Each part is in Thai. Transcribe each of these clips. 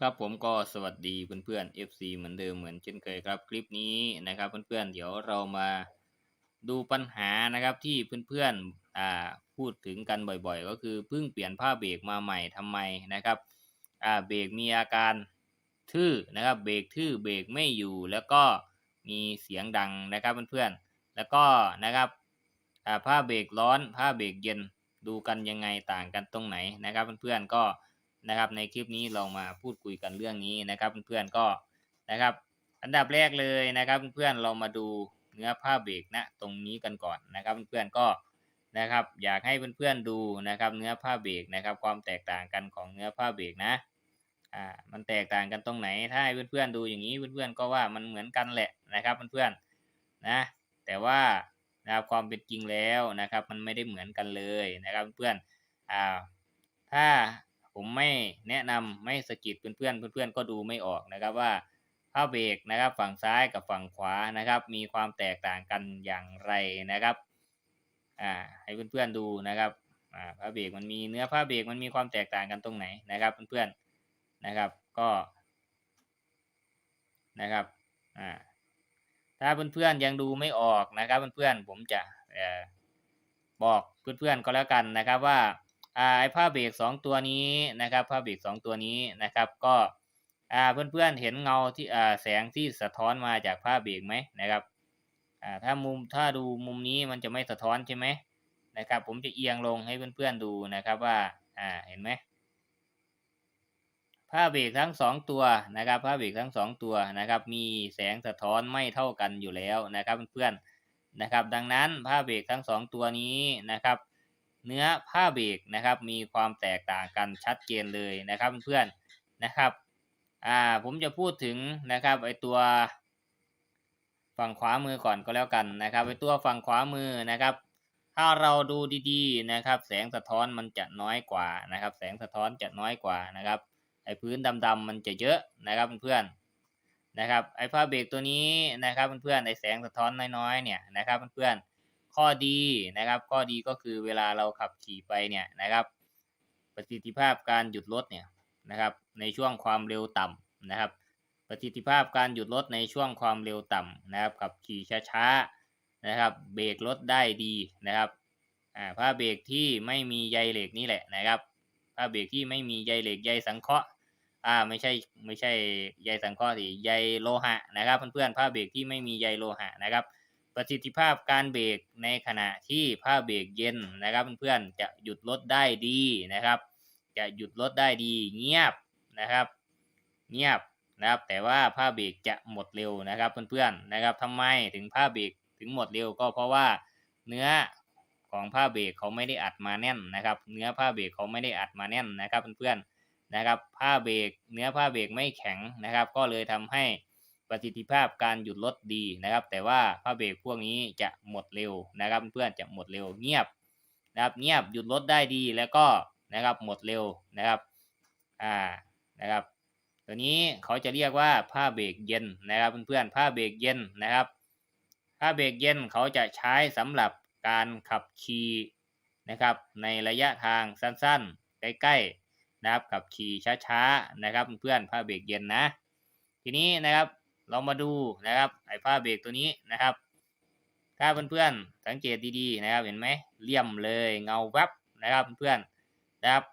ครับผมก็สวัสดีเพื่อนๆ FC เหมือนเดิมเหมือนเช่นเคยครับ คลิปนี้นะครับเพื่อนๆ เดี๋ยวเรามาดูปัญหานะครับที่เพื่อนๆอ่าพูดถึงกันบ่อยๆ ก็คือเพิ่งเปลี่ยนผ้าเบรกมาใหม่ทำไมนะครับอ่าเบรกมีอาการทื่อนะครับเบรกทื่อเบรกไม่อยู่ แล้วก็มีเสียงดังนะครับเพื่อนๆแล้วก็นะครับอ่าผ้าเบรกร้อนผ้าเบรกเย็นดูกันยังไงต่างกันตรงไหนนะครับเพื่อนๆก็ นะครับ ในคลิปนี้เรามาพูดคุยกันเรื่องนี้นะครับเพื่อนๆก็นะครับ อันดับแรกเลยนะครับเพื่อนๆเรามาดูเนื้อผ้าเบรกนะตรงนี้กันก่อนนะครับเพื่อนๆก็นะครับ อยากให้เพื่อนๆดูนะครับ เนื้อผ้าเบรกนะครับ ความแตกต่างกันของเนื้อผ้าเบรกนะอ่ามันแตกต่างกันตรงไหนถ้าให้เพื่อนๆดูอย่างนี้เพื่อนๆก็ว่ามันเหมือนกันแหละนะครับเพื่อนๆนะแต่ว่านะครับความเป็นจริงแล้วนะครับ มันไม่ได้เหมือนกันเลยนะครับเพื่อนๆอ่าถ้า ผมไม่แนะนำไม่สะกิดเพื่อนๆเพื่อนๆก็ดูไม่ออกนะครับว่าผ้าเบรกนะครับฝั่งซ้ายกับฝั่งขวานะครับ มีความแตกต่างกันอย่างไรนะครับอ่าให้เพื่อนๆดูนะครับอ่าผ้าเบรกมันมีเนื้อผ้าเบรกมันมีความแตกต่างกันตรงไหนนะครับเพื่อนๆนะครับก็นะครับอ่าถ้าเพื่อนๆยังดูไม่ออกนะครับเพื่อนๆผมจะเอ่อบอกเพื่อนๆก็แล้วกันนะครับว่า อ่าไอ้ผ้าเบรกสองตัวนี้นะครับผ้าเบรกสองตัวนี้นะครับ ก็อ่าเพื่อนๆเห็นเงาที่อ่าแสงที่สะท้อนมาจากผ้าเบรกไหมนะครับอ่าถ้ามุมถ้าดูมุมนี้มันจะไม่สะท้อนใช่ไหมนะครับ ผมจะเอียงลงให้เพื่อนๆดูนะครับว่าอ่าเห็นไหมผ้าเบรกทั้งสองตัวนะครับผ้าเบรกทั้งสองตัวนะครับ มีแสงสะท้อนไม่เท่ากันอยู่แล้วนะครับเพื่อนๆนะครับ ดังนั้นผ้าเบรกทั้งสองตัวนี้นะครับ เนื้อผ้าเบรกนะครับ มีความแตกต่างกันชัดเจนเลยนะครับเพื่อนๆนะครับอ่าผมจะพูดถึงนะครับไอตัวฝั่งขวามือก่อนก็แล้วกันนะครับไอตัวฝั่งขวามือนะครับ ถ้าเราดูดีๆนะครับ แสงสะท้อนมันจะน้อยกว่านะครับ แสงสะท้อนจะน้อยกว่านะครับไอพื้นดำๆมันจะเยอะนะครับเพื่อนๆนะครับไอผ้าเบรกตัวนี้นะครับเพื่อนๆไอแสงสะท้อนน้อยๆเนี่ยนะครับเพื่อนๆ ข้อดีนะครับ ข้อดีก็คือเวลาเราขับขี่ไปเนี่ยนะครับ ประสิทธิภาพการหยุดรถเนี่ยนะครับ ในช่วงความเร็วต่ำนะครับ ประสิทธิภาพการหยุดรถในช่วงความเร็วต่ำนะครับ ขับขี่ช้าๆนะครับ เบรกรถได้ดีนะครับอ่าผ้าเบรกที่ไม่มีใยเหล็กนี่แหละนะครับผ้าเบรกที่ไม่มีใยเหล็กใยสังเคราะห์อ่าไม่ใช่ไม่ใช่ใยสังเคราะห์สิใยโลหะนะครับ เพื่อนๆผ้าเบรกที่ไม่มีใยโลหะนะครับ ประสิทธิภาพการเบรกในขณะที่ผ้าเบรกเย็นนะครับเพื่อนๆจะหยุดรถได้ดีนะครับ จะหยุดรถได้ดีเงียบนะครับ เงียบนะครับแต่ว่าผ้าเบรกจะหมดเร็วนะครับเพื่อนๆนะครับทำไมถึงผ้าเบรกถึงหมดเร็วก็เพราะว่าเนื้อของผ้าเบรกเขาไม่ได้อัดมาแน่นนะครับ เนื้อผ้าเบรกเขาไม่ได้อัดมาแน่นนะครับเพื่อนๆนะครับผ้าเบรกเนื้อผ้าเบรกไม่แข็งนะครับ ก็เลยทำให้ ประสิทธิภาพการหยุดรถดีนะครับ แต่ว่าผ้าเบรกพวกนี้จะหมดเร็วนะครับเพื่อนจะหมดเร็วเงียบนะครับเงียบหยุดรถได้ดีแล้วก็นะครับหมดเร็วนะครับอ่านะครับ ตัวนี้เขาจะเรียกว่าผ้าเบรกเย็นนะครับเพื่อนๆผ้าเบรกเย็นนะครับ ผ้าเบรกเย็นเขาจะใช้สำหรับการขับขี่นะครับ ในระยะทางสั้นๆ ใกล้ๆนะครับขับขี่ช้าๆนะครับ เพื่อนๆผ้าเบรกเย็นนะ ทีนี้นะครับ เรามาดูนะครับไอ้ผ้าเบรกตัวนี้นะครับ ถ้าเพื่อนๆสังเกตดีๆนะครับ เห็นไหมเลี่ยมเลยเงาแวบนะครับเพื่อนๆนะครับ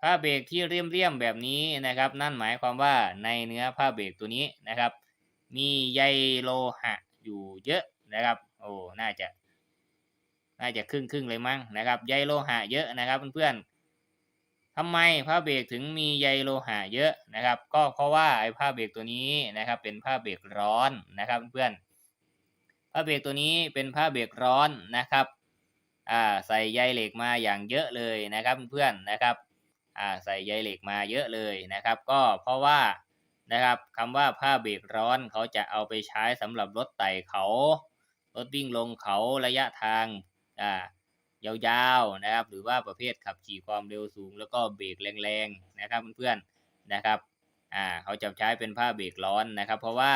ผ้าเบรกที่เลี่ยมๆแบบนี้นะครับ นั่นหมายความว่าในเนื้อผ้าเบรกตัวนี้นะครับ มีใยโลหะอยู่เยอะนะครับ โอ้น่าจะ น่าจะครึ่งครึ่งๆเลยมั้งนะครับ ใยโลหะเยอะนะครับเพื่อนๆ ทำไมผ้าเบรกถึงมีใยโลหะเยอะนะครับ ก็เพราะว่าไอ้ผ้าเบรกตัวนี้นะครับ เป็นผ้าเบรกร้อนนะครับเพื่อนผ้าเบรกตัวนี้เป็นผ้าเบรกร้อนนะครับอ่าใส่ใยเหล็กมาอย่างเยอะเลยนะครับเพื่อนนะครับอ่าใส่ใยเหล็กมาเยอะเลยนะครับ ก็เพราะว่านะครับคำว่าผ้าเบรกร้อนเขาจะเอาไปใช้สำหรับรถไต่เขา รถวิ่งลงเขาระยะทางอ่า ยาวๆนะครับ หรือว่าประเภทขับขี่ความเร็วสูง แล้วก็เบรกแรงๆนะครับเพื่อนๆนะครับอ่าเขาจะใช้เป็นผ้าเบรกร้อนนะครับ เพราะว่า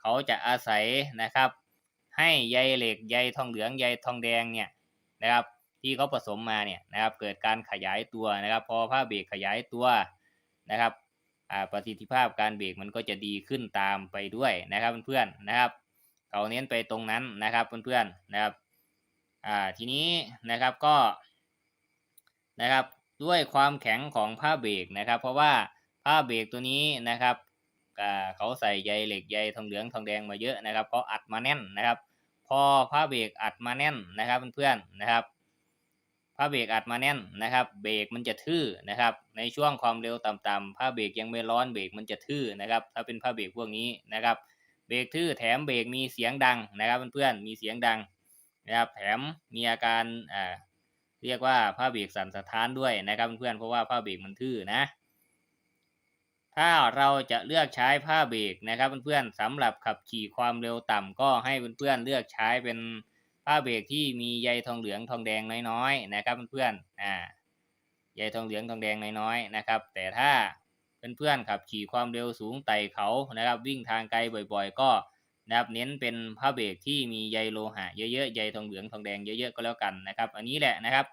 เขาจะอาศัยนะครับ ให้ใยเหล็กใยทองเหลืองใยทองแดงเนี่ยนะครับ ที่เขาผสมมาเนี่ยนะครับ เกิดการขยายตัวนะครับ พอผ้าเบรกขยายตัวนะครับอ่าประสิทธิภาพการเบรกมันก็จะดีขึ้นตามไปด้วยนะครับเพื่อนๆนะครับเขาเน้นไปตรงนั้นนะครับเพื่อนๆนะครับ อ่าทีนี้นะครับก็นะครับด้วยความแข็งของผ้าเบรกนะครับ เพราะว่าผ้าเบรกตัวนี้นะครับเขาใส่ใยเหล็กใยทองเหลืองทองแดงมาเยอะนะครับเขาอัดมาแน่นนะครับ พอผ้าเบรกอัดมาแน่นนะครับเพื่อนๆนะครับผ้าเบรกอัดมาแน่นนะครับ เบรกมันจะทื่อนะครับ ในช่วงความเร็วต่ำๆผ้าเบรกยังไม่ร้อนเบรกมันจะทื่อนะครับ ถ้าเป็นผ้าเบรกพวกนี้นะครับ เบรกทื่อแถมเบรกมีเสียงดังนะครับเพื่อนๆมีเสียงดัง นะครับแถมมีอาการอ่าเรียกว่าผ้าเบรกสั่นสะท้านด้วยนะครับเพื่อนเพราะว่าผ้าเบรกมันทื่อนะ ถ้าเราจะเลือกใช้ผ้าเบรกนะครับเพื่อนๆสำหรับขับขี่ความเร็วต่ำก็ให้เพื่อนๆเลือกใช้เป็นผ้าเบรกที่มีใยทองเหลืองทองแดงน้อยๆนะครับเพื่อนๆอ่าใยทองเหลืองทองแดงน้อยๆนะครับ แต่ถ้าเพื่อนๆขับขี่ความเร็วสูงไต่เขานะครับ วิ่งทางไกลบ่อย ๆ ก็ นะครับเน้นเป็นผ้าเบรกที่มีใยโลหะ เยอะๆใยทองเหลืองทองแดงเยอะๆก็แล้วกันนะครับ อันนี้แหละนะครับ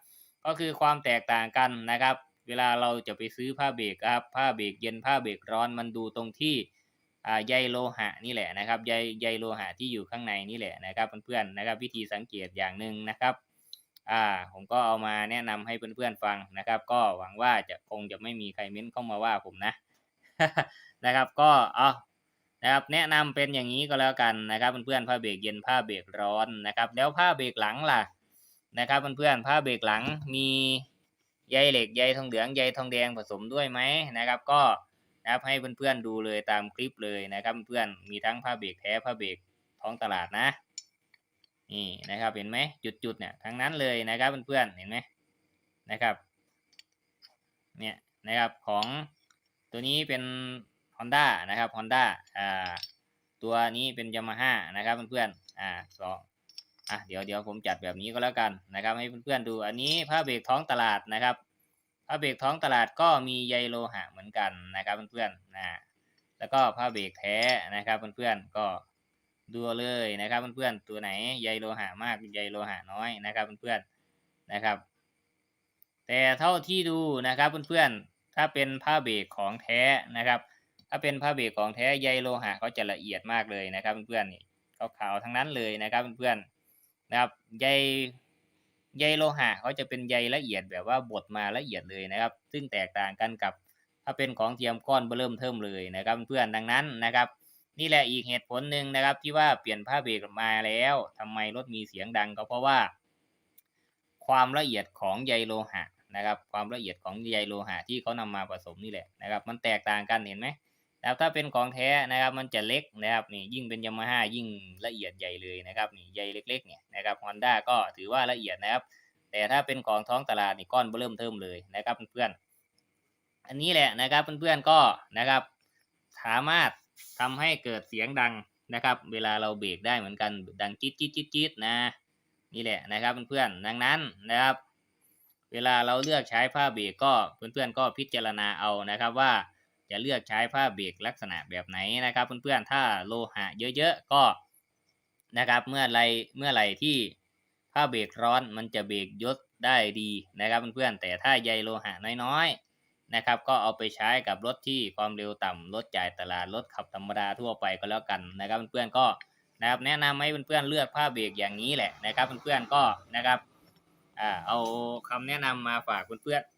ก็คือความแตกต่างกันนะครับ เวลาเราจะไปซื้อผ้าเบรกครับผ้าเบรกเย็นผ้าเบรกร้อนมันดูตรงที่ใยโลหะนี่แหละนะครับใยใยโลหะที่อยู่ข้างในนี่แหละนะครับเพื่อนๆนะครับ วิธีสังเกตอย่างหนึ่งนะครับอ่าผมก็เอามาแนะนำให้เพื่อนๆฟังนะครับ ก็หวังว่าจะคงจะไม่มีใครเม้นเข้ามาว่าผมนะนะครับ ก็เอา นะครับแนะนำเป็นอย่างนี้ก็แล้วกันนะครับเพื่อนๆผ้าเบรกเย็นผ้าเบรกร้อนนะครับ แล้วผ้าเบรกหลังล่ะนะครับเพื่อนๆผ้าเบรกหลังมีใยเหล็กใยทองเหลืองใยทองแดงผสมด้วยไหมนะครับ ก็นะครับให้เพื่อนๆดูเลยตามคลิปเลยนะครับเพื่อนมีทั้งผ้าเบรกแท้ผ้าเบรกท้องตลาดนะนี่นะครับเห็นไหมจุดๆเนี่ยทั้งนั้นเลยนะครับเพื่อนๆเห็นไหมนะครับเนี่ยนะครับของตัวนี้เป็น Honda นะครับ Honda อ่าตัวนี้เป็น Yamaha นะครับเพื่อนๆอ่าสองอะเดี๋ยวเดี๋ยวผมจัดแบบนี้ก็แล้วกันนะครับให้เพื่อนๆดูอันนี้ผ้าเบรกท้องตลาดนะครับผ้าเบรกท้องตลาดก็มีใยโลหะเหมือนกันนะครับเพื่อนๆนะแล้วก็ผ้าเบรกแท้นะครับเพื่อนๆก็ดูเลยนะครับเพื่อนๆตัวไหนใยโลหะมากใยโลหะน้อยนะครับเพื่อนๆนะครับ แต่เท่าที่ดูนะครับเพื่อนๆถ้าเป็นผ้าเบรกของแท้นะครับ ถ้าเป็นผ้าเบรกของแท้ใยโลหะเขาจะละเอียดมากเลยนะครับเพื่อนๆขาวๆทั้งนั้นเลยนะครับเพื่อนๆนะครับใยใยโลหะเขาจะเป็นใยละเอียดแบบว่าบดมาละเอียดเลยนะครับ ซึ่งแตกต่างกันกับถ้าเป็นของเทียมก้อนเบิ่มเทิมเลยนะครับเพื่อนดังนั้นนะครับ นี่แหละอีกเหตุผลหนึ่งนะครับ ที่ว่าเปลี่ยนผ้าเบรกมาแล้วทำไมรถมีเสียงดังก็เพราะว่า ความละเอียดของใยโลหะนะครับ ความละเอียดของใยโลหะที่เขานำมาผสมนี่แหละนะครับ มันแตกต่างกันเห็นไหม นะครับถ้าเป็นของแท้นะครับมันจะเล็กนะครับนี่ยิ่งเป็นยามาฮ่ายิ่งละเอียดใหญ่เลยนะครับนี่ใยเล็กๆเนี่ยนะครับฮอนด้าก็ถือว่าละเอียดนะครับ แต่ถ้าเป็นของท้องตลาดนี่ก้อนเริ่มเทิมเลยนะครับเพื่อนๆอันนี้แหละนะครับเพื่อนๆก็นะครับสามารถทำให้เกิดเสียงดังนะครับ เวลาเราเบรกได้เหมือนกันดังจี๊ดจี๊ดจี๊ดจี๊ดนะนี่แหละนะครับเพื่อนๆดังนั้นนะครับ เวลาเราเลือกใช้ผ้าเบรกก็เพื่อนๆก็พิจารณาเอานะครับว่า จะเลือกใช้ผ้าเบรกลักษณะแบบไหนนะครับเพื่อนๆถ้าโลหะเยอะๆก็นะครับเมื่อไรเมื่อไรที่ผ้าเบรกร้อนมันจะเบรกยศได้ดีนะครับเพื่อนๆแต่ถ้าใยโลหะน้อยๆนะครับ ก็เอาไปใช้กับรถที่ความเร็วต่ำรถจ่ายตลาดรถขับธรรมดาทั่วไปก็แล้วกันนะครับเพื่อนๆก็นะครับแนะนำให้เพื่อนๆเลือกผ้าเบรกอย่างนี้แหละนะครับเพื่อนๆก็นะครับอ่าเอาคำแนะนำมาฝากเพื่อนๆ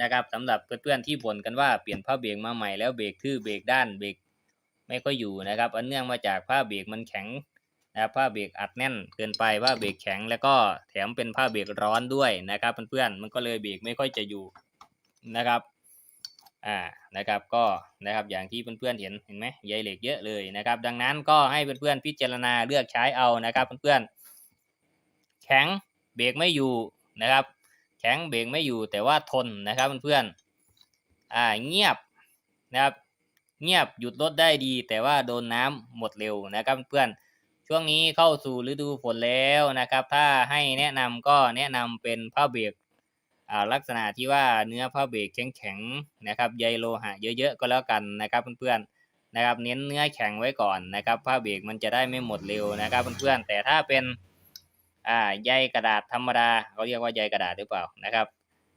นะครับสำหรับเพื่อนๆที่บ่นกันว่าเปลี่ยนผ้าเบรกมาใหม่แล้วเบรกทื่อเบรกด้านเบรกไม่ค่อยอยู่นะครับอันเนื่องมาจากผ้าเบรกมันแข็งนะครับผ้าเบรกอัดแน่นเกินไปผ้าเบรกแข็งแล้วก็แถมเป็นผ้าเบรกร้อนด้วยนะครับเพื่อนๆมันก็เลยเบรกไม่ค่อยจะอยู่นะครับอ่านะครับก็นะครับอย่างที่เพื่อนๆเห็นเห็นไหมใยเหล็กเยอะเลยนะครับ ดังนั้นก็ให้เพื่อนๆพิจารณาเลือกใช้เอานะครับเพื่อนๆแข็งเบรกไม่อยู่นะครับ แข็งเบรกไม่อยู่แต่ว่าทนนะครับเพื่อนๆอ่าเงียบนะครับ เงียบหยุดรถได้ดี แต่ว่าโดนน้ำหมดเร็วนะครับเพื่อนช่วงนี้เข้าสู่ฤดูฝนแล้วนะครับ ถ้าให้แนะนำก็แนะนำเป็นผ้าเบรกอ่าลักษณะที่ว่าเนื้อผ้าเบรกแข็งๆนะครับใยโลหะเยอะๆก็แล้วกันนะครับเพื่อนๆนะครับ เน้นเนื้อแข็งไว้ก่อนนะครับ ผ้าเบรกมันจะได้ไม่หมดเร็วนะครับเพื่อนๆแต่ถ้าเป็น อ่าใยกระดาษธรรมดาเขาเรียกว่าใยกระดาษหรือเปล่านะครับ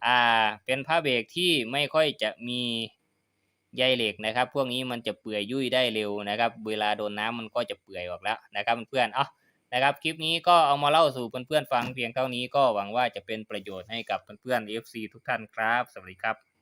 อ่าเป็นผ้าเบรกที่ไม่ค่อยจะมีใยเหล็กนะครับ พวกนี้มันจะเปื่อยยุ่ยได้เร็วนะครับ เวลาโดนน้ำมันก็จะเปื่อยออกแล้วนะครับเพื่อนๆเอานะครับคลิปนี้ก็เอามาเล่าสู่เพื่อนๆฟังเพียงเท่านี้ก็หวังว่าจะเป็นประโยชน์ให้กับเพื่อนๆ FC ทุกท่านครับ สวัสดีครับ